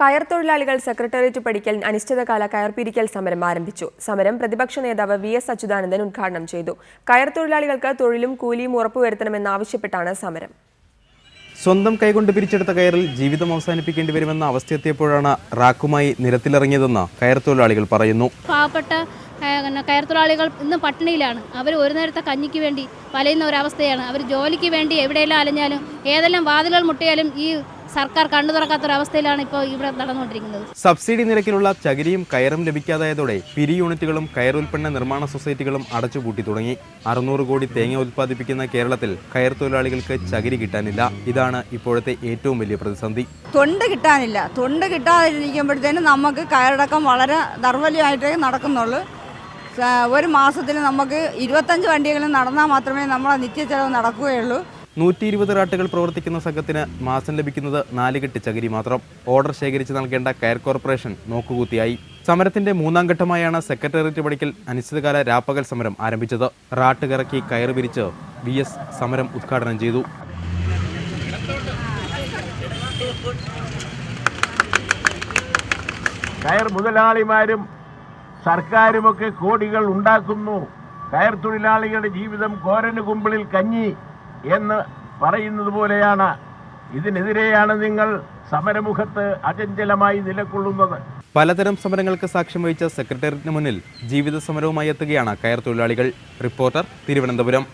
കയർ തൊഴിലാളികൾ സെക്രട്ടേറിയറ്റ് പഠിക്കൽ അനിശ്ചിതകാല കയർ പിരിക്കൽ സമരം ആരംഭിച്ചു. സമരം പ്രതിപക്ഷ നേതാവ് വി എസ് അച്യുതാനന്ദൻ ഉദ്ഘാടനം ചെയ്തു. കയർ തൊഴിലാളികൾക്ക് തൊഴിലും കൂലിയും ഉറപ്പുവരുത്തണമെന്നാവശ്യപ്പെട്ടാണ് സമരം. സ്വന്തം കൈകൊണ്ട് പിരിച്ചെടുത്ത കയറിൽ ജീവിതം അവസാനിപ്പിക്കേണ്ടി വരുമെന്ന അവസ്ഥയെത്തിയപ്പോഴാണ് റാക്കുമായി നിരത്തിലിറങ്ങിയതെന്ന് കയർ തൊഴിലാളികൾ പറയുന്നു. പാവപ്പെട്ട പിന്നെ കയർ തൊഴിലാളികൾ ഇന്ന് പട്ടിണിയിലാണ്. അവർ ഒരു നേരത്തെ കഞ്ഞിക്ക് വേണ്ടി വലയുന്ന ഒരവസ്ഥയാണ് അവർ ജോലിക്ക് വേണ്ടി എവിടെയെല്ലാം അലഞ്ഞാലും ഏതെല്ലാം വാതിലുകൾ മുട്ടിയാലും ഈ സർക്കാർ കണ്ണു തുറക്കാത്തൊരവസ്ഥയിലാണ് ഇപ്പോൾ ഇവിടെ നടന്നുകൊണ്ടിരിക്കുന്നത്. സബ്സിഡി നിരക്കിലുള്ള ചകിരിയും കയറും ലഭിക്കാതായതോടെ പിരി യൂണിറ്റുകളും കയർ ഉൽപ്പന്ന നിർമ്മാണ സൊസൈറ്റികളും അടച്ചുപൂട്ടി തുടങ്ങി. അറുന്നൂറ് കോടി തേങ്ങ ഉൽപ്പാദിപ്പിക്കുന്ന കേരളത്തിൽ കയർ തൊഴിലാളികൾക്ക് ചകിരി കിട്ടാനില്ല. ഇതാണ് ഇപ്പോഴത്തെ ഏറ്റവും വലിയ പ്രതിസന്ധി. തൊണ്ട് കിട്ടാനില്ല. തൊണ്ട് കിട്ടാതിരിക്കുമ്പോഴത്തേനും നമുക്ക് കയറടക്കം വളരെ ദൗർബല്യമായിട്ടേ നടക്കുന്നുള്ളൂ. ഒരു മാസത്തിൽ നമുക്ക് ഇരുപത്തഞ്ച് വണ്ടിയെങ്കിലും നടന്നാൽ മാത്രമേ നമ്മളെ നിത്യച്ചെലവ് നടക്കുകയുള്ളൂ. നൂറ്റി ഇരുപത് റാട്ടുകൾ പ്രവർത്തിക്കുന്ന സംഘത്തിന് മാസം ലഭിക്കുന്നത് നാല് കെട്ടി ചകിരി മാത്രം. ഓർഡർ ശേഖരിച്ച് നൽകേണ്ട കയർ കോർപ്പറേഷൻ നോക്കുകൂത്തിയായി. സമരത്തിന്റെ മൂന്നാം ഘട്ടമായാണ് സെക്രട്ടേറിയറ്റ് പടിക്കൽ അനിശ്ചിതകാല രാപ്പകൽ സമരം ആരംഭിച്ചത്. റാട്ട് കറക്കി കയർ പിരിച്ച് വി എസ് സമരം ഉദ്ഘാടനം ചെയ്തു. കയർ മുതലാളിമാരും സർക്കാരുമൊക്കെ കോടികൾ ഉണ്ടാക്കുന്നു. കയർ തൊഴിലാളികളുടെ ജീവിതം കോരന് കുമ്പിളിൽ കഞ്ഞി എന്ന് പറയുന്നത് പോലെയാണ്. ഇതിനെതിരെയാണ് നിങ്ങൾ സമരമുഖത്ത് അചഞ്ചലമായി നിലകൊള്ളുന്നത്. പലതരം സമരങ്ങൾക്ക് സാക്ഷ്യം വഹിച്ച സെക്രട്ടേറിയറ്റിന് മുന്നിൽ ജീവിത സമരവുമായി എത്തുകയാണ് കയർ തൊഴിലാളികൾ. റിപ്പോർട്ടർ തിരുവനന്തപുരം.